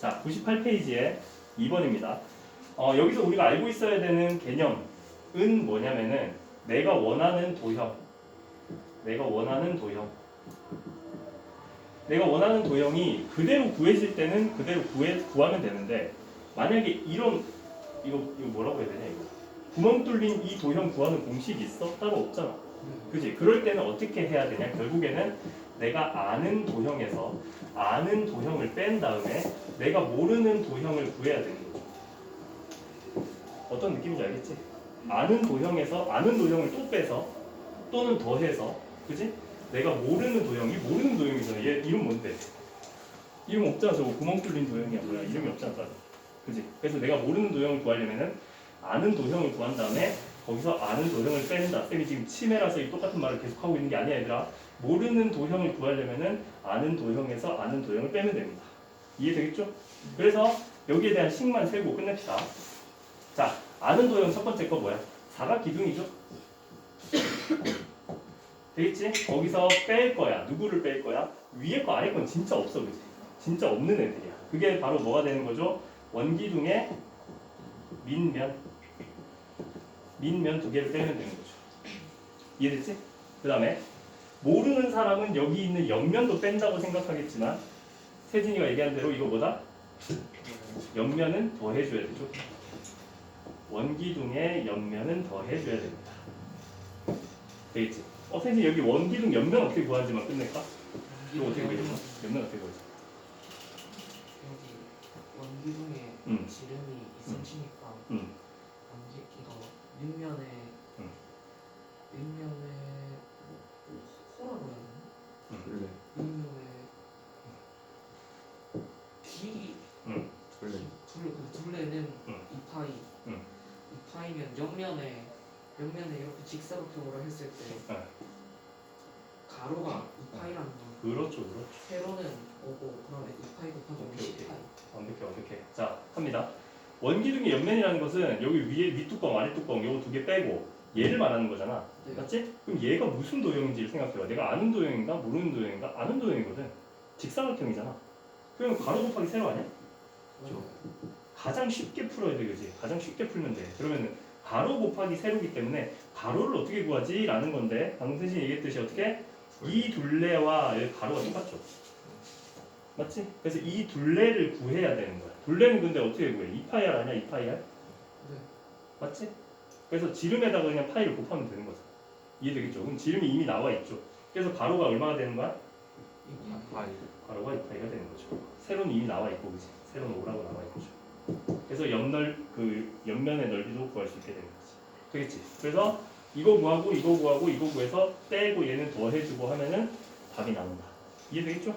자, 98페이지에 2번입니다. 어, 여기서 우리가 알고 있어야 되는 개념은 뭐냐면은 내가 원하는 도형. 내가 원하는 도형. 내가 원하는 도형이 그대로 구해질 때는 그대로 구해, 구하면 되는데 만약에 이런 이거 이거 뭐라고 해야 되냐 이거 구멍 뚫린 이 도형 구하는 공식이 있어? 따로 없잖아. 그지? 그럴 때는 어떻게 해야 되냐? 결국에는 내가 아는 도형에서 아는 도형을 뺀 다음에 내가 모르는 도형을 구해야 되는 거죠. 어떤 느낌인지 알겠지? 아는 도형에서 아는 도형을 또 빼서 또는 더해서 그지? 내가 모르는 도형이 모르는 도형이잖아. 얘 이름 뭔데? 이름 없잖아. 저거 구멍 뚫린 도형이야. 뭐야? 이름이 없잖아. 그지? 그래서 내가 모르는 도형을 구하려면은 아는 도형을 구한 다음에 거기서 아는 도형을 뺀다. 쌤이 지금 치매라서 이 똑같은 말을 계속 하고 있는 게 아니야, 얘들아. 모르는 도형을 구하려면은 아는 도형에서 아는 도형을 빼면 됩니다. 이해되겠죠? 그래서 여기에 대한 식만 세고 끝냅시다. 자, 아는 도형 첫 번째 거 뭐야? 사각 기둥이죠? 되겠지? 거기서 뺄 거야. 누구를 뺄 거야? 위에 거 아래 건 진짜 없어, 그지? 진짜 없는 애들이야. 그게 바로 뭐가 되는 거죠? 원기둥의 민면. 민면 두 개를 빼면 되는 거죠. 이해됐지? 그 다음에 모르는 사람은 여기 있는 옆면도 뺀다고 생각하겠지만 세진이가 얘기한 대로 이거 뭐다? 옆면은 더 해줘야 되죠. 원기둥의 옆면은 더 해줘야 됩니다. 되겠지? 어, 세진 여기 원기둥 옆면 어떻게 구하는지만 끝낼까? 이거 어떻게 구해줘? 옆면 어떻게 구해줘? 여기 원기둥에 음. 지름이 2cm니까 음. 원기 이거 윗면에 음. 윗면에 뭐, 호라고 해야 되나? 음. 윗면에 길이 원래 둘, 그 둘레는 음. 2파이 음. 2파이면 옆면에 옆면에 이렇게 직사각형으로 했을 때 네. 가로가 2파이라는 거 그렇죠, 그렇죠. 세로는 5고 그러면 2파이 곱하기 5는 오케이, 오케이. 10파이 완벽해, 완벽해. 자, 합니다. 원기둥의 옆면이라는 것은 여기 위에 윗뚜껑, 아랫뚜껑 요거 두 개 빼고 얘를 말하는 거잖아. 네. 맞지? 그럼 얘가 무슨 도형인지를 생각해봐. 내가 아는 도형인가 모르는 도형인가? 아는 도형이거든. 직사각형이잖아. 그럼 가로 곱하기 세로 아니야? 맞아요. 가장 쉽게 풀어야 돼, 그지? 가장 쉽게 풀면 돼. 그러면은 가로 곱하기 세로기 때문에 가로를 어떻게 구하지? 라는 건데 방금 세진이 얘기했듯이 어떻게? 이 둘레와 여기 가로가 똑같죠. 맞지? 그래서 이 둘레를 구해야 되는 거야. 둘레는 근데 어떻게 구해? 2파이알 아니야? 2파이알? 네. 맞지? 그래서 지름에다가 그냥 파이를 곱하면 되는 거죠. 이해되겠죠? 그럼 지름이 이미 나와 있죠. 그래서 가로가 얼마가 되는 거야? 2파이 파이 가로가 2파이가 되는 거죠. 세로는 이미 나와 있고, 그지? 세로는 5라고 나와 있죠. 그래서 옆넓 그 옆면의 넓이도 구할 수 있게 되는 거지. 되겠지? 그래서 이거 구하고 이거 구하고 이거 구해서 떼고 얘는 더해주고 하면은 답이 나온다. 이해되겠죠?